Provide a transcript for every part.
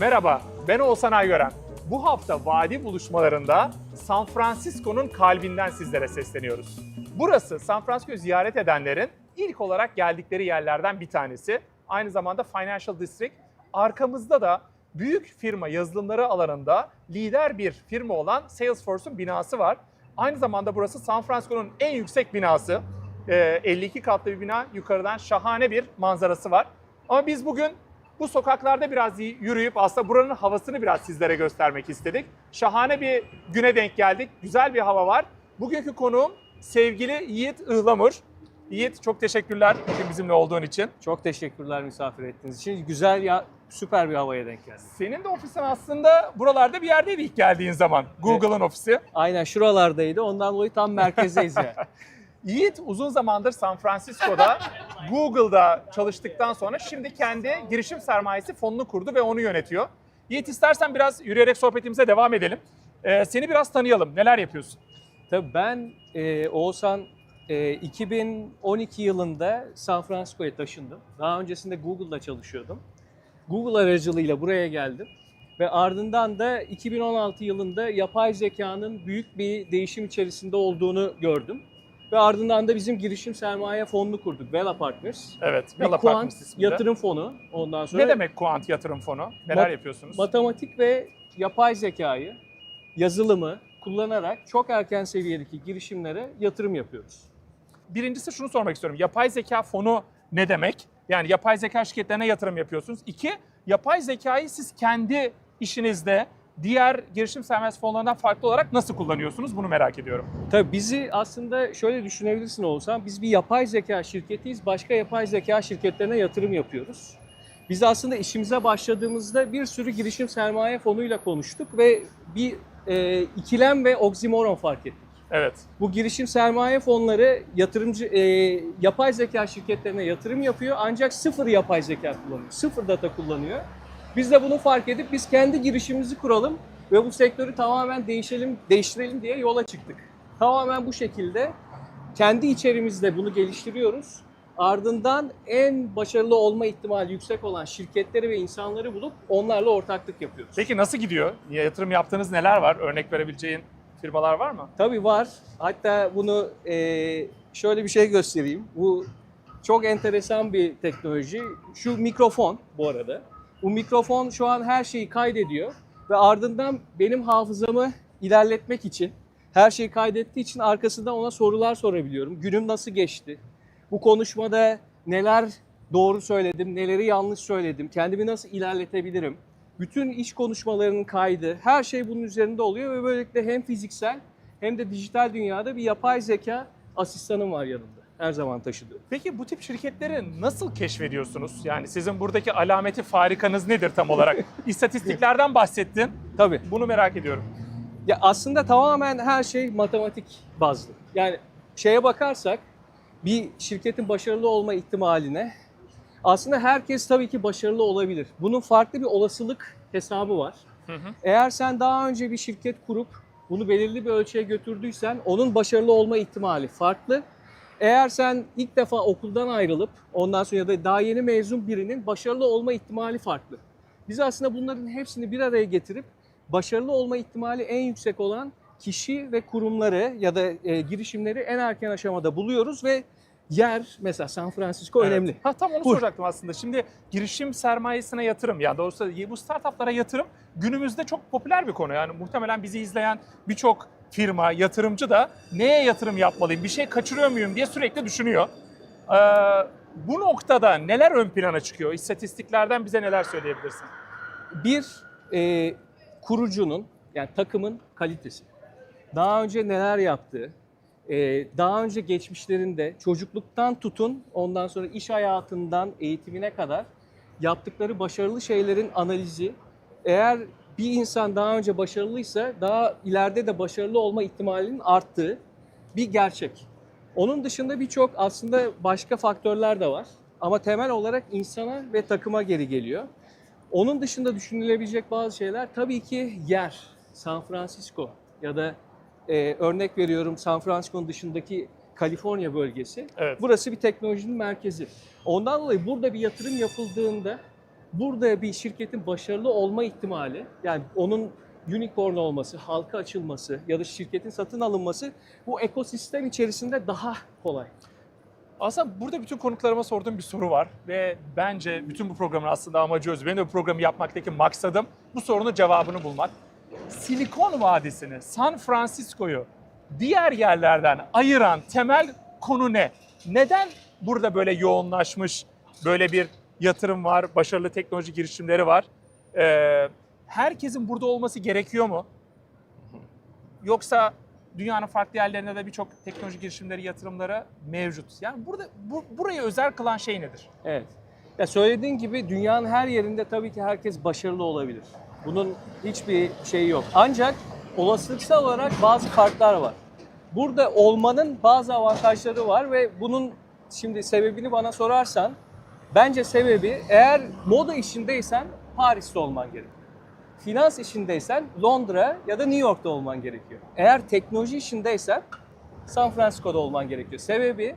Merhaba, ben Oğuzhan Aygören. Bu hafta vadi buluşmalarında San Francisco'nun kalbinden sizlere sesleniyoruz. Burası San Francisco'yu ziyaret edenlerin ilk olarak geldikleri yerlerden bir tanesi. Aynı zamanda Financial District. Arkamızda da büyük firma yazılımları alanında lider bir firma olan Salesforce'un binası var. Aynı zamanda burası San Francisco'nun en yüksek binası. Ee, 52 katlı bir bina, yukarıdan şahane bir manzarası var. Ama biz bugün bu sokaklarda biraz yürüyüp aslında buranın havasını biraz sizlere göstermek istedik. Şahane bir güne denk geldik. Güzel bir hava var. Bugünkü konuğum sevgili Yiğit Ihlamur. Yiğit çok teşekkürler bugün bizimle olduğun için. Çok teşekkürler misafir ettiğiniz için. Güzel ya süper bir havaya denk geldik. Senin de ofisin aslında buralarda bir yerdeydi ilk geldiğin zaman. Google'ın ofisi. Aynen şuralardaydı. Ondan dolayı tam merkezdeyiz yani. Yiğit uzun zamandır San Francisco'da Google'da çalıştıktan sonra şimdi kendi girişim sermayesi fonunu kurdu ve onu yönetiyor. Yiğit istersen biraz yürüyerek sohbetimize devam edelim. Ee, seni biraz tanıyalım. Neler yapıyorsun? Tabii ben e, Oğuzhan e, 2012 yılında San Francisco'ya taşındım. Daha öncesinde Google'da çalışıyordum. Google aracılığıyla buraya geldim. Ve ardından da 2016 yılında yapay zekanın büyük bir değişim içerisinde olduğunu gördüm. Ve ardından da bizim girişim sermaye fonunu kurduk, Vela Partners. Evet. Vela Partners isminde. yatırım fonu ondan sonra. Ne demek kuant yatırım fonu? Neler Mat- yapıyorsunuz? Matematik ve yapay zekayı, yazılımı kullanarak çok erken seviyedeki girişimlere yatırım yapıyoruz. Birincisi şunu sormak istiyorum. Yapay zeka fonu ne demek? Yani yapay zeka şirketlerine yatırım yapıyorsunuz. İki, yapay zekayı siz kendi işinizde diğer girişim sermayesi fonlarından farklı olarak nasıl kullanıyorsunuz? Bunu merak ediyorum. Tabii bizi aslında şöyle düşünebilirsin olsan biz bir yapay zeka şirketiyiz. Başka yapay zeka şirketlerine yatırım yapıyoruz. Biz aslında işimize başladığımızda bir sürü girişim sermaye fonuyla konuştuk ve bir e, ikilem ve oksimoron fark ettik. Evet. Bu girişim sermaye fonları yatırımcı e, yapay zeka şirketlerine yatırım yapıyor ancak sıfır yapay zeka kullanıyor. Sıfır data kullanıyor. Biz de bunu fark edip biz kendi girişimimizi kuralım ve bu sektörü tamamen değişelim, değiştirelim diye yola çıktık. Tamamen bu şekilde kendi içerimizde bunu geliştiriyoruz. Ardından en başarılı olma ihtimali yüksek olan şirketleri ve insanları bulup onlarla ortaklık yapıyoruz. Peki nasıl gidiyor? Yatırım yaptığınız neler var? Örnek verebileceğin firmalar var mı? Tabii var. Hatta bunu eee, şöyle bir şey göstereyim. Bu çok enteresan bir teknoloji. Şu mikrofon bu arada. Bu mikrofon şu an her şeyi kaydediyor ve ardından benim hafızamı ilerletmek için her şeyi kaydettiği için arkasından ona sorular sorabiliyorum. Günüm nasıl geçti? Bu konuşmada neler doğru söyledim, neleri yanlış söyledim, kendimi nasıl ilerletebilirim? Bütün iş konuşmalarının kaydı, her şey bunun üzerinde oluyor ve böylelikle hem fiziksel hem de dijital dünyada bir yapay zeka asistanım var yanımda. Her zaman taşıdığım. Peki bu tip şirketleri nasıl keşfediyorsunuz? Yani sizin buradaki alameti farikanız nedir tam olarak? İstatistiklerden bahsettin. Tabii. Bunu merak ediyorum. Ya aslında tamamen her şey matematik bazlı. Yani şeye bakarsak bir şirketin başarılı olma ihtimaline aslında herkes tabii ki başarılı olabilir. Bunun farklı bir olasılık hesabı var. Hı hı. Eğer sen daha önce bir şirket kurup bunu belirli bir ölçüye götürdüysen onun başarılı olma ihtimali farklı. Eğer sen ilk defa okuldan ayrılıp ondan sonra ya da daha yeni mezun birinin başarılı olma ihtimali farklı. Biz aslında bunların hepsini bir araya getirip başarılı olma ihtimali en yüksek olan kişi ve kurumları ya da e, girişimleri en erken aşamada buluyoruz ve yer mesela San Francisco Evet. önemli. Ha tam onu Buyur. soracaktım aslında. Şimdi girişim sermayesine yatırım yani doğrusu bu startuplara yatırım günümüzde çok popüler bir konu. Yani muhtemelen bizi izleyen birçok firma, yatırımcı da neye yatırım yapmalıyım, bir şey kaçırıyor muyum diye sürekli düşünüyor. Ee, bu noktada neler ön plana çıkıyor? İstatistiklerden bize neler söyleyebilirsin? Bir e, kurucunun yani takımın kalitesi. Daha önce neler yaptığı, daha önce geçmişlerinde çocukluktan tutun ondan sonra iş hayatından eğitimine kadar yaptıkları başarılı şeylerin analizi. Eğer bir insan daha önce başarılıysa daha ileride de başarılı olma ihtimalinin arttığı bir gerçek. Onun dışında birçok aslında başka faktörler de var. Ama temel olarak insana ve takıma geri geliyor. Onun dışında düşünülebilecek bazı şeyler tabii ki yer. San Francisco ya da e, örnek veriyorum San Francisco'nun dışındaki Kaliforniya bölgesi. Evet. Burası bir teknolojinin merkezi. Ondan dolayı burada bir yatırım yapıldığında burada bir şirketin başarılı olma ihtimali yani onun unicorn olması, halka açılması ya da şirketin satın alınması bu ekosistem içerisinde daha kolay. Aslında burada bütün konuklarıma sorduğum bir soru var ve bence bütün bu programın aslında amacı öz. Benim de bu programı yapmaktaki maksadım bu sorunun cevabını bulmak. Silikon Vadisi'ni, San Francisco'yu diğer yerlerden ayıran temel konu ne? Neden burada böyle yoğunlaşmış böyle bir yatırım var, başarılı teknoloji girişimleri var? Ee, herkesin burada olması gerekiyor mu? Yoksa dünyanın farklı yerlerinde de birçok teknoloji girişimleri, yatırımları mevcut. Yani burada bu, burayı özel kılan şey nedir? Evet. Ya söylediğin gibi dünyanın her yerinde tabii ki herkes başarılı olabilir. Bunun hiçbir şeyi yok. Ancak olasılıksal olarak bazı farklar var. Burada olmanın bazı avantajları var ve bunun şimdi sebebini bana sorarsan bence sebebi eğer moda işindeysen Paris'te olman gerekiyor. Finans işindeysen Londra ya da New York'ta olman gerekiyor. Eğer teknoloji işindeysen San Francisco'da olman gerekiyor. Sebebi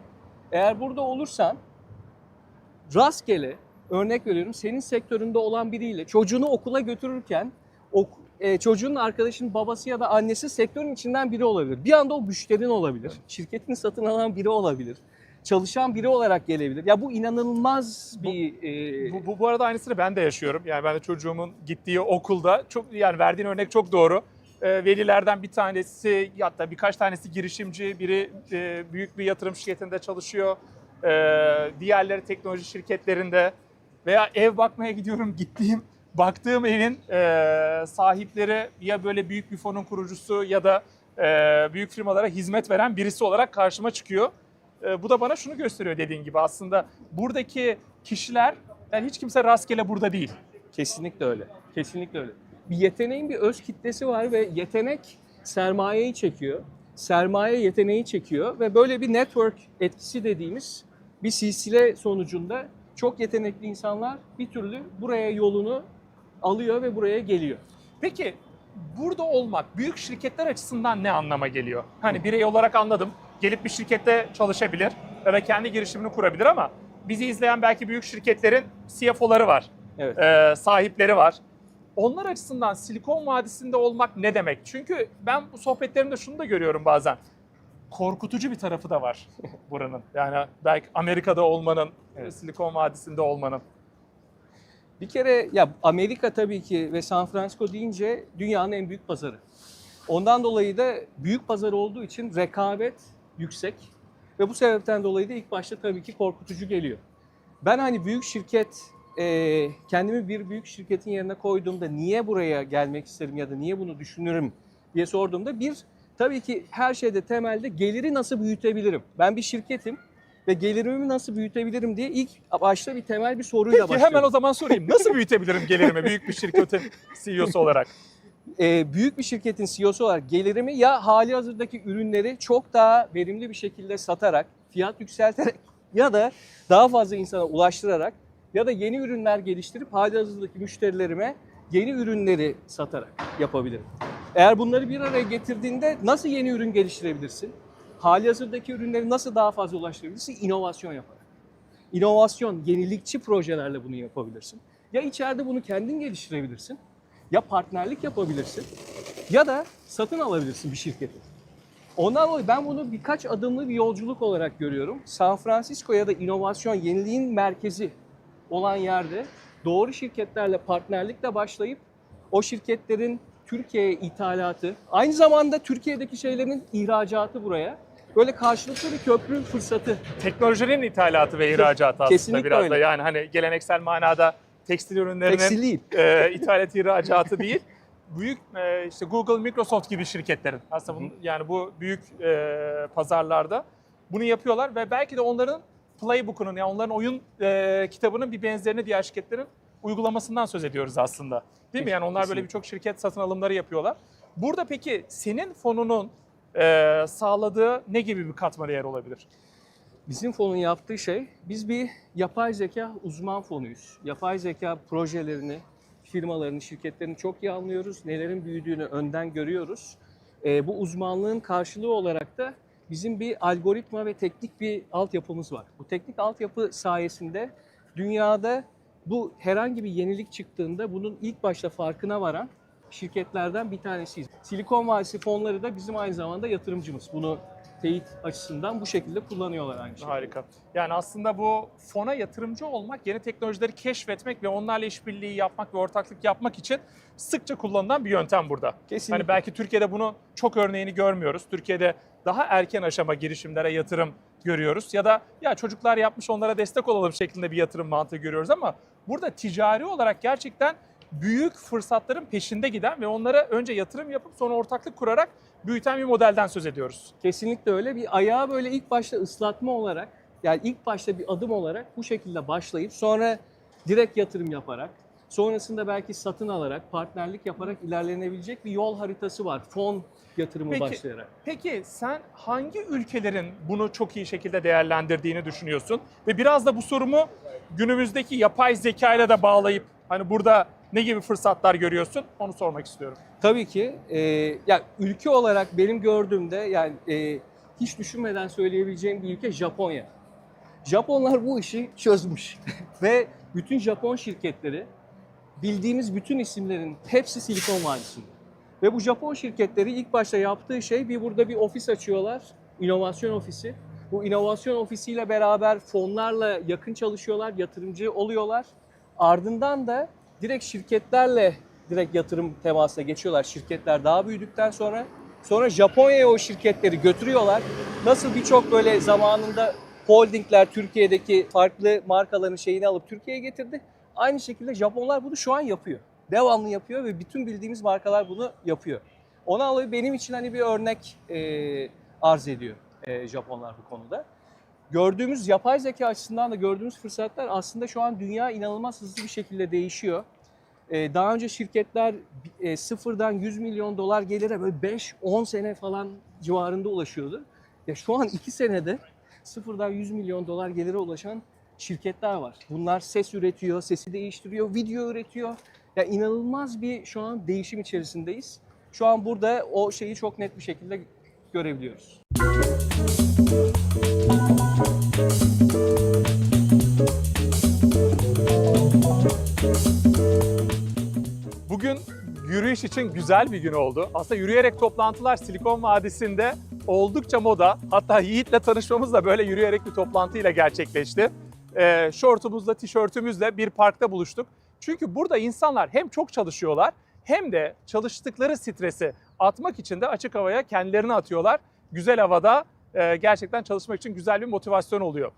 eğer burada olursan rastgele örnek veriyorum senin sektöründe olan biriyle çocuğunu okula götürürken ok, e, çocuğun arkadaşının babası ya da annesi sektörün içinden biri olabilir. Bir anda o müşterin olabilir. Şirketini satın alan biri olabilir. Çalışan biri olarak gelebilir. Ya bu inanılmaz bir e, Bu, bu, bu arada aynısını ben de yaşıyorum. Yani ben de çocuğumun gittiği okulda çok yani verdiğin örnek çok doğru. Ee, velilerden bir tanesi hatta birkaç tanesi girişimci, biri e, büyük bir yatırım şirketinde çalışıyor. Ee, diğerleri teknoloji şirketlerinde veya ev bakmaya gidiyorum gittiğim baktığım evin e, sahipleri ya böyle büyük bir fonun kurucusu ya da e, büyük firmalara hizmet veren birisi olarak karşıma çıkıyor. E, bu da bana şunu gösteriyor dediğin gibi aslında buradaki kişiler yani hiç kimse rastgele burada değil. Kesinlikle öyle. Kesinlikle öyle. Bir yeteneğin bir öz kitlesi var ve yetenek sermayeyi çekiyor. Sermaye yeteneği çekiyor ve böyle bir network etkisi dediğimiz bir silsile sonucunda çok yetenekli insanlar bir türlü buraya yolunu alıyor ve buraya geliyor. Peki burada olmak büyük şirketler açısından ne anlama geliyor? Hani birey olarak anladım. Gelip bir şirkette çalışabilir ya da kendi girişimini kurabilir ama bizi izleyen belki büyük şirketlerin CFO'ları var, Evet. e, sahipleri var. Onlar açısından Silikon Vadisi'nde olmak ne demek? Çünkü ben bu sohbetlerimde şunu da görüyorum bazen. Korkutucu bir tarafı da var buranın. Yani belki Amerika'da olmanın, Evet. Silikon Vadisi'nde olmanın. Bir kere ya Amerika tabii ki ve San Francisco deyince dünyanın en büyük pazarı. Ondan dolayı da büyük pazar olduğu için rekabet yüksek ve bu sebepten dolayı da ilk başta tabii ki korkutucu geliyor. Ben hani büyük şirket e, kendimi bir büyük şirketin yerine koyduğumda niye buraya gelmek isterim ya da niye bunu düşünürüm diye sorduğumda bir tabii ki her şeyde temelde geliri nasıl büyütebilirim? Ben bir şirketim ve gelirimi nasıl büyütebilirim diye ilk başta bir temel bir soruyla Peki başlıyorum. hemen o zaman sorayım. Nasıl büyütebilirim gelirimi büyük bir şirketin CEO'su olarak? e, büyük bir şirketin CEO'su olarak gelirimi ya hali hazırdaki ürünleri çok daha verimli bir şekilde satarak, fiyat yükselterek ya da daha fazla insana ulaştırarak ya da yeni ürünler geliştirip hali hazırdaki müşterilerime yeni ürünleri satarak yapabilirim. Eğer bunları bir araya getirdiğinde nasıl yeni ürün geliştirebilirsin? Hali hazırdaki ürünleri nasıl daha fazla ulaştırabilirsin? İnovasyon yaparak. İnovasyon, yenilikçi projelerle bunu yapabilirsin. Ya içeride bunu kendin geliştirebilirsin ya partnerlik yapabilirsin ya da satın alabilirsin bir şirketi. Ondan dolayı ben bunu birkaç adımlı bir yolculuk olarak görüyorum. San Francisco ya da inovasyon, yeniliğin merkezi olan yerde doğru şirketlerle partnerlikle başlayıp o şirketlerin Türkiye'ye ithalatı, aynı zamanda Türkiye'deki şeylerin ihracatı buraya böyle karşılıklı bir köprü fırsatı. Teknolojinin ithalatı ve ihracatı aslında Kesinlikle biraz da. öyle. Yani hani geleneksel manada tekstil ürünlerinin Tekstil değil. e, ithalat ihracatı değil. Büyük e, işte Google, Microsoft gibi şirketlerin aslında bunun, yani bu büyük e, pazarlarda bunu yapıyorlar ve belki de onların playbook'unun yani onların oyun e, kitabının bir benzerini diğer şirketlerin uygulamasından söz ediyoruz aslında. Değil mi? Yani onlar böyle Kesinlikle. birçok şirket satın alımları yapıyorlar. Burada peki senin fonunun e, sağladığı ne gibi bir katma değer olabilir? Bizim fonun yaptığı şey, biz bir yapay zeka uzman fonuyuz. Yapay zeka projelerini, firmalarını, şirketlerini çok iyi anlıyoruz. Nelerin büyüdüğünü önden görüyoruz. E, bu uzmanlığın karşılığı olarak da bizim bir algoritma ve teknik bir altyapımız var. Bu teknik altyapı sayesinde dünyada bu herhangi bir yenilik çıktığında bunun ilk başta farkına varan şirketlerden bir tanesiyiz. Silikon Vadisi fonları da bizim aynı zamanda yatırımcımız. Bunu teyit açısından bu şekilde kullanıyorlar aynı şekilde. Harika. Yani aslında bu fona yatırımcı olmak, yeni teknolojileri keşfetmek ve onlarla işbirliği yapmak ve ortaklık yapmak için sıkça kullanılan bir yöntem burada. Kesinlikle. Hani belki Türkiye'de bunu çok örneğini görmüyoruz. Türkiye'de daha erken aşama girişimlere yatırım görüyoruz ya da ya çocuklar yapmış onlara destek olalım şeklinde bir yatırım mantığı görüyoruz ama burada ticari olarak gerçekten büyük fırsatların peşinde giden ve onlara önce yatırım yapıp sonra ortaklık kurarak büyüten bir modelden söz ediyoruz. Kesinlikle öyle. Bir ayağı böyle ilk başta ıslatma olarak, yani ilk başta bir adım olarak bu şekilde başlayıp sonra direkt yatırım yaparak, sonrasında belki satın alarak, partnerlik yaparak ilerlenebilecek bir yol haritası var. Fon yatırımı Peki, başlayarak. Peki sen hangi ülkelerin bunu çok iyi şekilde değerlendirdiğini düşünüyorsun? Ve biraz da bu sorumu günümüzdeki yapay zeka ile de bağlayıp hani burada ne gibi fırsatlar görüyorsun onu sormak istiyorum. Tabii ki. E, ya ülke olarak benim gördüğümde yani e, hiç düşünmeden söyleyebileceğim bir ülke Japonya. Japonlar bu işi çözmüş ve bütün Japon şirketleri bildiğimiz bütün isimlerin hepsi Silikon Vadisi'nde. Ve bu Japon şirketleri ilk başta yaptığı şey bir burada bir ofis açıyorlar, inovasyon ofisi. Bu inovasyon ofisiyle beraber fonlarla yakın çalışıyorlar, yatırımcı oluyorlar. Ardından da direkt şirketlerle direkt yatırım temasına geçiyorlar. Şirketler daha büyüdükten sonra sonra Japonya'ya o şirketleri götürüyorlar. Nasıl birçok böyle zamanında holdingler Türkiye'deki farklı markaların şeyini alıp Türkiye'ye getirdi. Aynı şekilde Japonlar bunu şu an yapıyor. Devamlı yapıyor ve bütün bildiğimiz markalar bunu yapıyor. Ona dolayı benim için hani bir örnek e, arz ediyor e, Japonlar bu konuda. Gördüğümüz yapay zeka açısından da gördüğümüz fırsatlar aslında şu an dünya inanılmaz hızlı bir şekilde değişiyor. Ee, daha önce şirketler e, sıfırdan 100 milyon dolar gelire böyle 5-10 sene falan civarında ulaşıyordu. Ya şu an 2 senede sıfırdan 100 milyon dolar gelire ulaşan şirketler var. Bunlar ses üretiyor, sesi değiştiriyor, video üretiyor. Ya inanılmaz bir şu an değişim içerisindeyiz. Şu an burada o şeyi çok net bir şekilde görebiliyoruz. Bugün yürüyüş için güzel bir gün oldu. Aslında yürüyerek toplantılar Silikon Vadisi'nde oldukça moda. Hatta Yiğit'le tanışmamız da böyle yürüyerek bir toplantıyla gerçekleşti. Ee, şortumuzla, tişörtümüzle bir parkta buluştuk. Çünkü burada insanlar hem çok çalışıyorlar hem de çalıştıkları stresi atmak için de açık havaya kendilerini atıyorlar. Güzel havada e, gerçekten çalışmak için güzel bir motivasyon oluyor.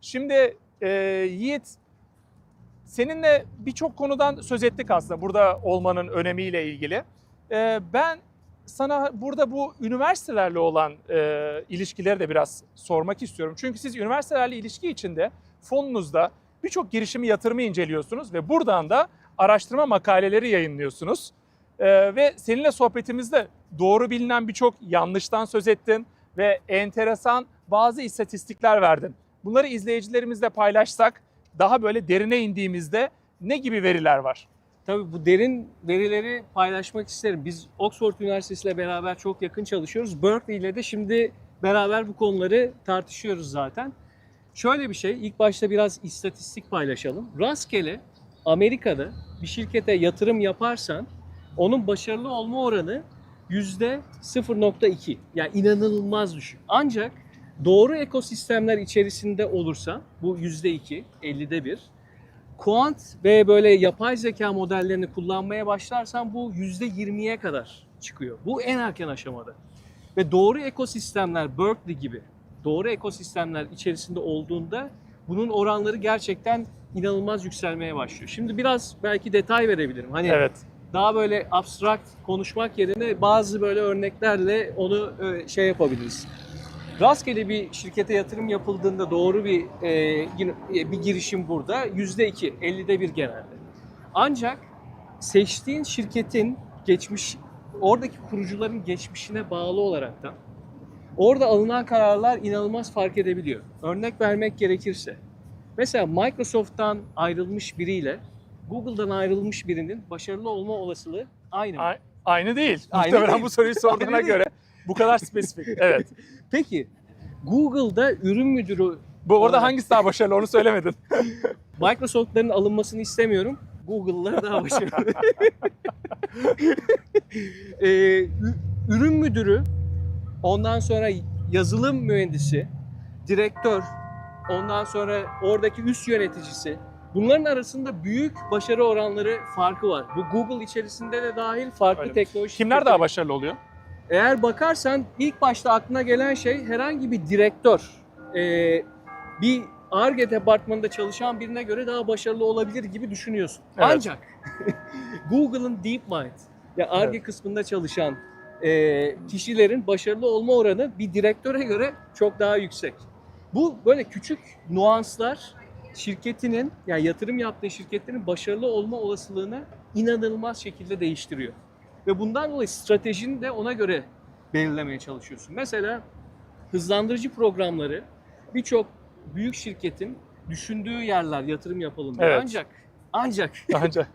Şimdi e, Yiğit Seninle birçok konudan söz ettik aslında burada olmanın önemiyle ilgili. Ee, ben sana burada bu üniversitelerle olan e, ilişkileri de biraz sormak istiyorum. Çünkü siz üniversitelerle ilişki içinde fonunuzda birçok girişimi yatırımı inceliyorsunuz ve buradan da araştırma makaleleri yayınlıyorsunuz. Ee, ve seninle sohbetimizde doğru bilinen birçok yanlıştan söz ettin ve enteresan bazı istatistikler verdin. Bunları izleyicilerimizle paylaşsak daha böyle derine indiğimizde ne gibi veriler var? Tabii bu derin verileri paylaşmak isterim. Biz Oxford Üniversitesi ile beraber çok yakın çalışıyoruz. Berkeley ile de şimdi beraber bu konuları tartışıyoruz zaten. Şöyle bir şey, ilk başta biraz istatistik paylaşalım. Rastgele Amerika'da bir şirkete yatırım yaparsan onun başarılı olma oranı yüzde 0.2. Yani inanılmaz düşük. Ancak doğru ekosistemler içerisinde olursa bu yüzde 2, 50'de bir. Kuant ve böyle yapay zeka modellerini kullanmaya başlarsan bu yüzde 20'ye kadar çıkıyor. Bu en erken aşamada. Ve doğru ekosistemler Berkeley gibi doğru ekosistemler içerisinde olduğunda bunun oranları gerçekten inanılmaz yükselmeye başlıyor. Şimdi biraz belki detay verebilirim. Hani Evet. daha böyle abstrakt konuşmak yerine bazı böyle örneklerle onu e, şey yapabiliriz. Rastgele bir şirkete yatırım yapıldığında doğru bir e, e, bir girişim burada yüzde iki, 50'de bir genelde. Ancak seçtiğin şirketin geçmiş, oradaki kurucuların geçmişine bağlı olaraktan orada alınan kararlar inanılmaz fark edebiliyor. Örnek vermek gerekirse, mesela Microsoft'tan ayrılmış biriyle Google'dan ayrılmış birinin başarılı olma olasılığı aynı. mı? A- Aynı değil. Aynı Muhtemelen değil. bu soruyu sorduğuna göre bu kadar spesifik. Evet. Peki Google'da ürün müdürü Bu orada hangisi daha başarılı onu söylemedin. Microsoft'ların alınmasını istemiyorum. Google'lar daha başarılı. Ee, ürün müdürü, ondan sonra yazılım mühendisi, direktör, ondan sonra oradaki üst yöneticisi. Bunların arasında büyük başarı oranları farkı var. Bu Google içerisinde de dahil farklı Öyle teknoloji Kimler daha başarılı oluyor? Eğer bakarsan ilk başta aklına gelen şey herhangi bir direktör, e, bir ARGE departmanında çalışan birine göre daha başarılı olabilir gibi düşünüyorsun. Evet. Ancak Google'ın DeepMind, ya ARGE Evet. kısmında çalışan e, kişilerin başarılı olma oranı bir direktöre göre çok daha yüksek. Bu böyle küçük nuanslar şirketinin, yani yatırım yaptığı şirketlerin başarılı olma olasılığını inanılmaz şekilde değiştiriyor. Ve bundan dolayı stratejini de ona göre belirlemeye çalışıyorsun. Mesela hızlandırıcı programları birçok büyük şirketin düşündüğü yerler yatırım yapalım diye. Evet. Ancak ancak önce.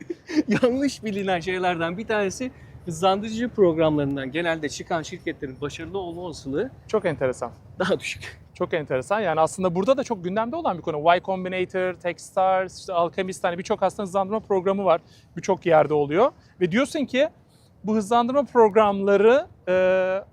yanlış bilinen şeylerden bir tanesi hızlandırıcı programlarından genelde çıkan şirketlerin başarılı olma olasılığı Çok enteresan. daha düşük. Çok enteresan. Yani aslında burada da çok gündemde olan bir konu. Y Combinator, Techstars, işte Alchemist hani birçok aslında hızlandırma programı var. Birçok yerde oluyor. Ve diyorsun ki bu hızlandırma programları e,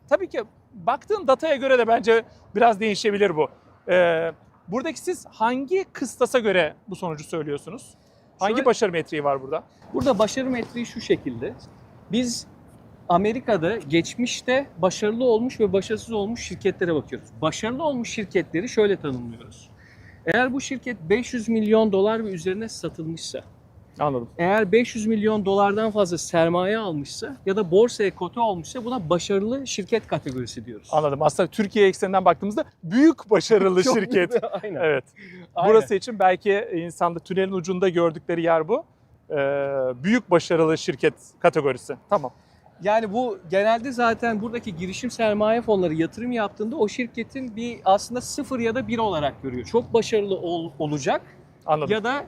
tabii ki baktığın dataya göre de bence biraz değişebilir bu. E, buradaki siz hangi kıstasa göre bu sonucu söylüyorsunuz? Hangi Şöyle- başarı metriği var burada? Burada başarı metriği şu şekilde. Biz Amerika'da geçmişte başarılı olmuş ve başarısız olmuş şirketlere bakıyoruz. Başarılı olmuş şirketleri şöyle tanımlıyoruz. Eğer bu şirket 500 milyon dolar ve üzerine satılmışsa, Anladım. eğer 500 milyon dolardan fazla sermaye almışsa ya da borsaya kote olmuşsa buna başarılı şirket kategorisi diyoruz. Anladım. Aslında Türkiye ekseninden baktığımızda büyük başarılı şirket. Aynen. Evet. Aynen. Burası için belki insanda tünelin ucunda gördükleri yer bu. Ee, büyük başarılı şirket kategorisi. Tamam. Yani bu genelde zaten buradaki girişim sermaye fonları yatırım yaptığında o şirketin bir aslında sıfır ya da bir olarak görüyor. Çok başarılı ol- olacak Anladım. ya da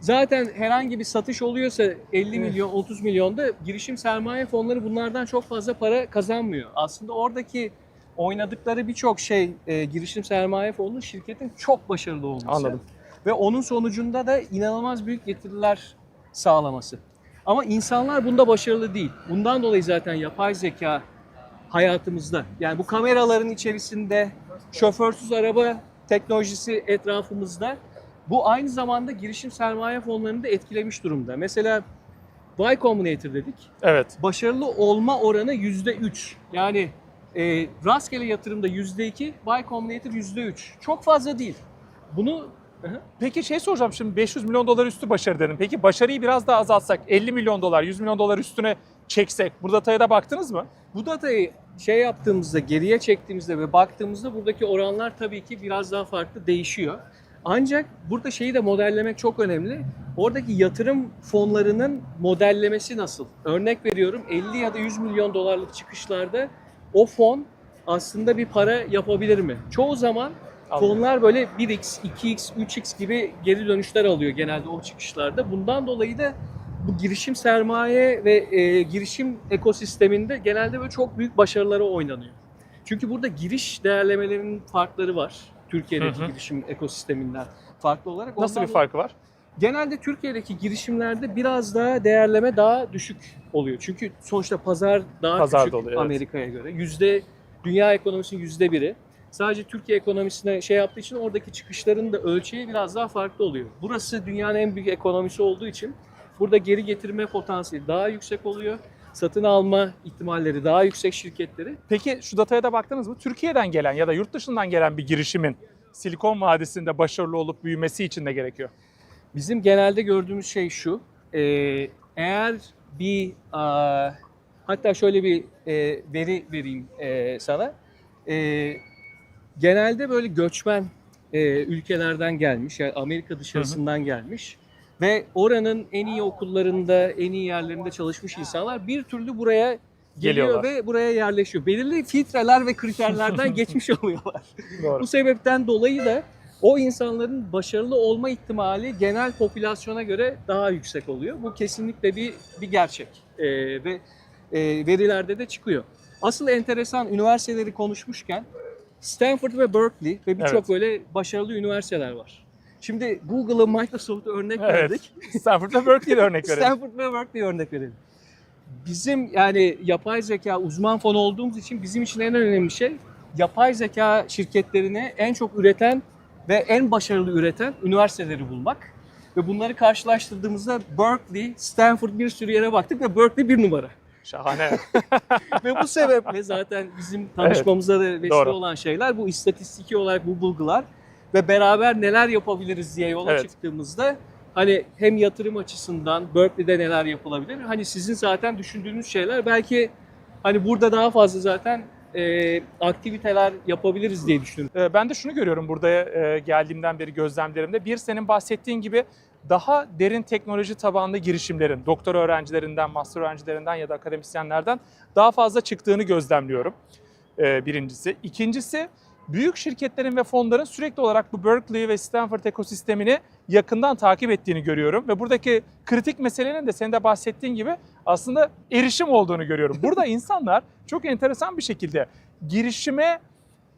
zaten herhangi bir satış oluyorsa 50 milyon 30 milyonda girişim sermaye fonları bunlardan çok fazla para kazanmıyor. Aslında oradaki oynadıkları birçok şey e, girişim sermaye fonunun şirketin çok başarılı olması. Anladım. Ve onun sonucunda da inanılmaz büyük getiriler sağlaması. Ama insanlar bunda başarılı değil. Bundan dolayı zaten yapay zeka hayatımızda. Yani bu kameraların içerisinde şoförsüz araba teknolojisi etrafımızda. Bu aynı zamanda girişim sermaye fonlarını da etkilemiş durumda. Mesela Y Combinator dedik. Evet. Başarılı olma oranı %3. Yani e, rastgele yatırımda %2, Y Combinator %3. Çok fazla değil. Bunu. Peki şey soracağım şimdi 500 milyon dolar üstü başarı dedim. Peki başarıyı biraz daha azaltsak 50 milyon dolar 100 milyon dolar üstüne çeksek bu dataya da baktınız mı? Bu datayı şey yaptığımızda, geriye çektiğimizde ve baktığımızda buradaki oranlar tabii ki biraz daha farklı değişiyor. Ancak burada şeyi de modellemek çok önemli. Oradaki yatırım fonlarının modellemesi nasıl? Örnek veriyorum 50 ya da 100 milyon dolarlık çıkışlarda o fon aslında bir para yapabilir mi? Çoğu zaman Anladım. fonlar böyle 1x, 2x, 3x gibi geri dönüşler alıyor genelde o çıkışlarda. Bundan dolayı da bu girişim sermaye ve e, girişim ekosisteminde genelde böyle çok büyük başarılara oynanıyor. Çünkü burada giriş değerlemelerinin farkları var. Türkiye'deki Hı hı. girişim ekosisteminden farklı olarak. Nasıl Ondan bir farkı var? Genelde Türkiye'deki girişimlerde biraz daha değerleme daha düşük oluyor. Çünkü sonuçta pazar daha Pazarda küçük oluyor, evet. Amerika'ya göre. Yüzde dünya ekonomisinin yüzde biri. Sadece Türkiye ekonomisine şey yaptığı için oradaki çıkışların da ölçeği biraz daha farklı oluyor. Burası dünyanın en büyük ekonomisi olduğu için burada geri getirme potansiyeli daha yüksek oluyor. Satın alma ihtimalleri daha yüksek şirketleri. Peki şu dataya da baktınız mı? Türkiye'den gelen ya da yurt dışından gelen bir girişimin Silikon Vadisi'nde başarılı olup büyümesi için ne gerekiyor? Bizim genelde gördüğümüz şey şu. e, eğer bir a, hatta şöyle bir e, veri vereyim e, sana. E, genelde böyle göçmen e, ülkelerden gelmiş, yani Amerika dışarısından gelmiş ve oranın en iyi okullarında, en iyi yerlerinde çalışmış insanlar bir türlü buraya geliyor Geliyorlar. ve buraya yerleşiyor. Belirli filtreler ve kriterlerden geçmiş oluyorlar. Doğru. Bu sebepten dolayı da o insanların başarılı olma ihtimali genel popülasyona göre daha yüksek oluyor. Bu kesinlikle bir bir gerçek. Ee, ve e, verilerde de çıkıyor. Asıl enteresan üniversiteleri konuşmuşken Stanford ve Berkeley ve birçok Evet. böyle başarılı üniversiteler var. Şimdi Google'ı Microsoft'a örnek Evet. verdik. Stanford ve Berkeley'de örnek verelim. Stanford ve Berkeley örnek verelim. Bizim yani yapay zeka uzman fonu olduğumuz için bizim için en önemli şey yapay zeka şirketlerini en çok üreten ve en başarılı üreten üniversiteleri bulmak. Ve bunları karşılaştırdığımızda Berkeley, Stanford bir sürü yere baktık ve Berkeley bir numara. Şahane. ve bu sebeple zaten bizim tanışmamıza da vesile doğru. olan şeyler bu istatistiki olarak bu bulgular ve beraber neler yapabiliriz diye yola Evet. çıktığımızda hani hem yatırım açısından Berkeley'de neler yapılabilir hani sizin zaten düşündüğünüz şeyler belki hani burada daha fazla zaten e, aktiviteler yapabiliriz diye düşünüyorum. Ee, Ben de şunu görüyorum burada e, geldiğimden beri gözlemlerimde. Bir senin bahsettiğin gibi daha derin teknoloji tabanlı girişimlerin, doktor öğrencilerinden, master öğrencilerinden ya da akademisyenlerden daha fazla çıktığını gözlemliyorum. Ee, Birincisi. İkincisi büyük şirketlerin ve fonların sürekli olarak bu Berkeley ve Stanford ekosistemini yakından takip ettiğini görüyorum. Ve buradaki kritik meselenin de senin de bahsettiğin gibi aslında erişim olduğunu görüyorum. Burada insanlar çok enteresan bir şekilde girişime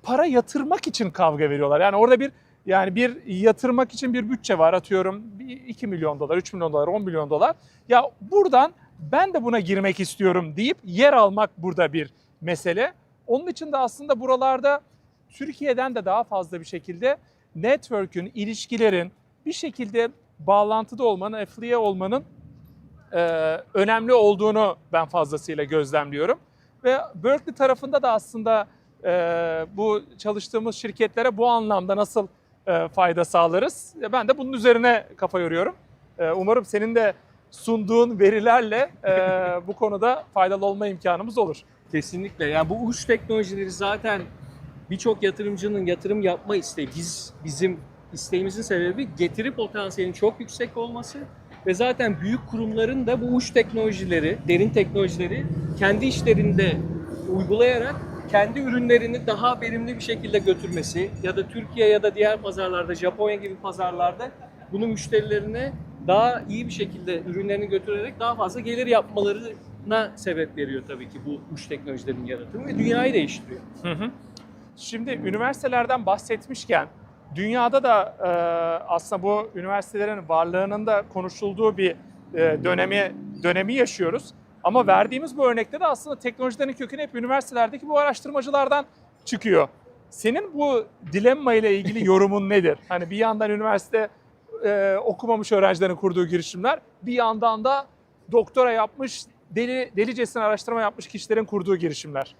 para yatırmak için kavga veriyorlar. Yani orada bir yani bir yatırmak için bir bütçe var atıyorum bir 2 milyon dolar, 3 milyon dolar, 10 milyon dolar. Ya buradan ben de buna girmek istiyorum deyip yer almak burada bir mesele. Onun için de aslında buralarda Türkiye'den de daha fazla bir şekilde network'ün, ilişkilerin bir şekilde bağlantıda olmanın, affiliate olmanın e, önemli olduğunu ben fazlasıyla gözlemliyorum. Ve Berkeley tarafında da aslında e, bu çalıştığımız şirketlere bu anlamda nasıl e, fayda sağlarız? E, Ben de bunun üzerine kafa yoruyorum. E, umarım senin de sunduğun verilerle bu konuda faydalı olma imkanımız olur. Kesinlikle. Yani bu uç teknolojileri zaten birçok yatırımcının yatırım yapma isteği. Biz bizim isteğimizin sebebi getiri potansiyelinin çok yüksek olması ve zaten büyük kurumların da bu uç teknolojileri, derin teknolojileri kendi işlerinde uygulayarak kendi ürünlerini daha verimli bir şekilde götürmesi ya da Türkiye ya da diğer pazarlarda, Japonya gibi pazarlarda bunu müşterilerine daha iyi bir şekilde ürünlerini götürerek daha fazla gelir yapmalarına sebep veriyor tabii ki bu uç teknolojilerin yaratımı ve dünyayı değiştiriyor. Hı hı. Şimdi üniversitelerden bahsetmişken dünyada da e, aslında bu üniversitelerin varlığının da konuşulduğu bir e, dönemi dönemi yaşıyoruz. Ama verdiğimiz bu örnekte de aslında teknolojilerin kökeni hep üniversitelerdeki bu araştırmacılardan çıkıyor. Senin bu dilemma ile ilgili yorumun nedir? Hani bir yandan üniversite e, okumamış öğrencilerin kurduğu girişimler, bir yandan da doktora yapmış, deli delicesine araştırma yapmış kişilerin kurduğu girişimler.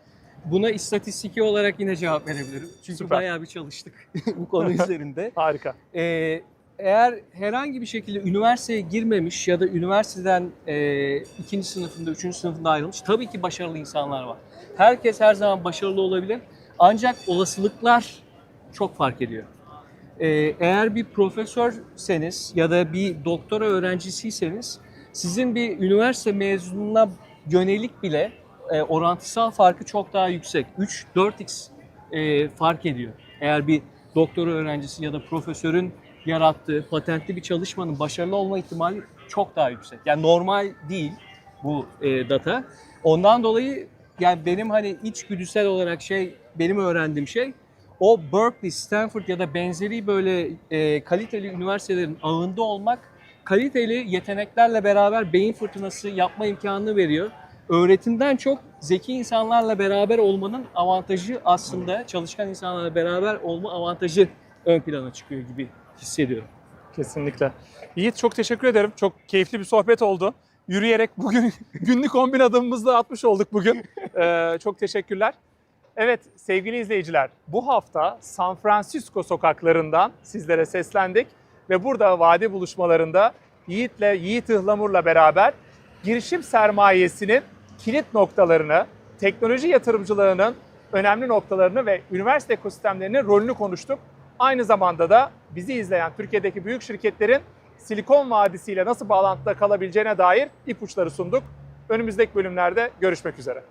Buna istatistiki olarak yine cevap verebilirim. Çünkü Süper. bayağı bir çalıştık bu konu üzerinde. Harika. Ee, eğer herhangi bir şekilde üniversiteye girmemiş ya da üniversiteden e, ikinci sınıfında, üçüncü sınıfında ayrılmış tabii ki başarılı insanlar var. Herkes her zaman başarılı olabilir. Ancak olasılıklar çok fark ediyor. Ee, eğer bir profesörseniz ya da bir doktora öğrencisiyseniz sizin bir üniversite mezununa yönelik bile e, orantısal farkı çok daha yüksek. 3-4x e, fark ediyor. Eğer bir doktora öğrencisi ya da profesörün yarattığı patentli bir çalışmanın başarılı olma ihtimali çok daha yüksek. Yani normal değil bu e, data. Ondan dolayı yani benim hani içgüdüsel olarak şey benim öğrendiğim şey o Berkeley, Stanford ya da benzeri böyle e, kaliteli üniversitelerin ağında olmak kaliteli yeteneklerle beraber beyin fırtınası yapma imkanını veriyor. Öğretimden çok zeki insanlarla beraber olmanın avantajı aslında çalışkan insanlarla beraber olma avantajı ön plana çıkıyor gibi hissediyorum. Kesinlikle. Yiğit çok teşekkür ederim. Çok keyifli bir sohbet oldu. Yürüyerek bugün günlük 10 bin adımımızı atmış olduk bugün. Ee, çok teşekkürler. Evet sevgili izleyiciler bu hafta San Francisco sokaklarından sizlere seslendik. Ve burada vadi buluşmalarında Yiğit'le, Yiğit Ihlamur'la beraber girişim sermayesinin kilit noktalarını, teknoloji yatırımcılığının önemli noktalarını ve üniversite ekosistemlerinin rolünü konuştuk. Aynı zamanda da bizi izleyen Türkiye'deki büyük şirketlerin Silikon Vadisi ile nasıl bağlantıda kalabileceğine dair ipuçları sunduk. Önümüzdeki bölümlerde görüşmek üzere.